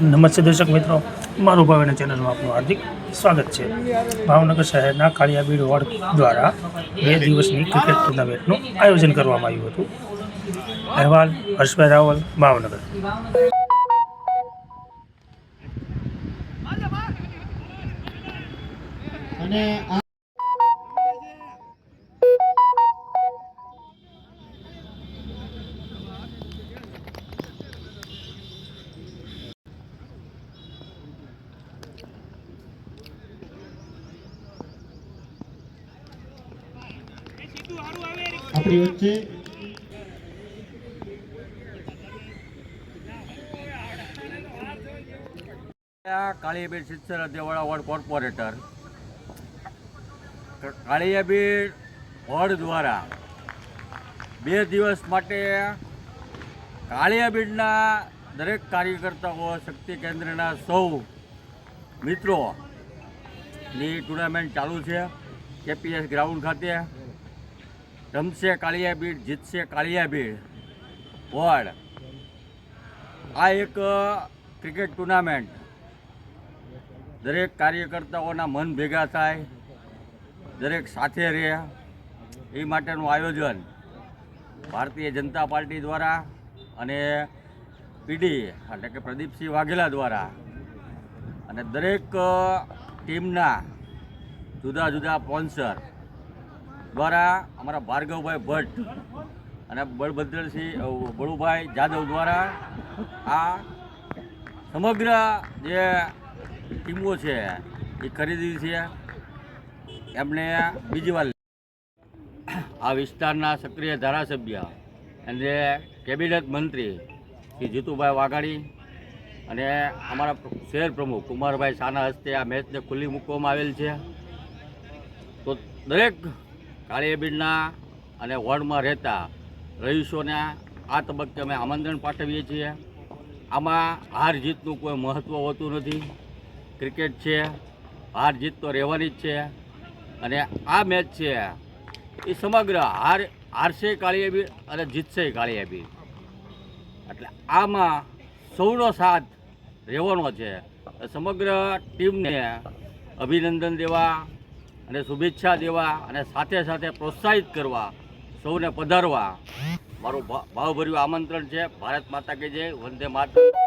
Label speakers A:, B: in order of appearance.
A: નમસ્તે દર્શક મિત્રો, મારું ભાવના ચેનલમાં આપનું હાર્દિક સ્વાગત છે. ભાવનગર શહેરના કાળિયાબીડ વોર્ડ દ્વારા બે દિવસની ક્રિકેટ ટુર્નામેન્ટનું આયોજન કરવામાં આવ્યું હતું. અહેવાલ હર્ષભાઈ રાવલ, ભાવનગર.
B: અને આપણી વચ્ચે
C: કાળીયાબીડ શિક્ષણ દેવાળા વોર્ડ કોર્પોરેટર. કાળીયાબીડ વોર્ડ દ્વારા બે દિવસ માટે કાળિયાબીડના દરેક કાર્યકર્તાઓ, શક્તિ કેન્દ્રના સૌ મિત્રોની ટુર્નામેન્ટ ચાલુ છે, કેપીએસ ગ્રાઉન્ડ ખાતે. રમશે કાળિયાબીડ જીતશે કાળિયાબીડ વોર્ડ આ એક ક્રિકેટ ટુર્નામેન્ટ. દરેક કાર્યકર્તાઓના મન ભેગા થાય. દરેક સાથે રહે. એ માટેનું આયોજન ભારતીય જનતા પાર્ટી દ્વારા અને પીડી, એટલે કે પ્રદીપસિંહ વાઘેલા દ્વારા. અને દરેક ટીમના જુદા જુદા સ્પોન્સર દ્વારા અમારા ભાર્ગવભાઈ ભટ્ટ અને બળભદ્રસિંહ બળુભાઈ જાદવ દ્વારા આ સમગ્ર જે ટીમો છે એ ખરીદી છે. એમને બીજી વાર આ વિસ્તારના સક્રિય ધારાસભ્ય અને કેબિનેટ મંત્રી શ્રી જીતુભાઈ વાઘાણી અને અમારા શહેર પ્રમુખ કુમારભાઈ શાના હસ્તે આ મેચને ખુલ્લી મૂકવામાં આવેલ છે. તો દરેક કાળીયાબીડના અને વોર્ડમાં રહેતા રહીશોને આ તબક્કે અમે આમંત્રણ પાઠવીએ છીએ. આમાં હાર જીતનું કોઈ મહત્ત્વ હોતું નથી. ક્રિકેટ છે, હાર જીત તો રહેવાની જ છે. અને આ મેચ છે, એ સમગ્ર હાર, હારશે કાળીયાબીડ અને જીતશે કાળીયાબીડ. એટલે આમાં સૌનો સાથ રહેવાનો છે. સમગ્ર ટીમને અભિનંદન દેવા અને શુભેચ્છા દેવા અને સાથે સાથે પ્રોત્સાહિત કરવા, સૌને પધારવા. મારું ભાવભર્યું આમંત્રણ છે. ભારત માતા કે જય. વંદે માતરમ.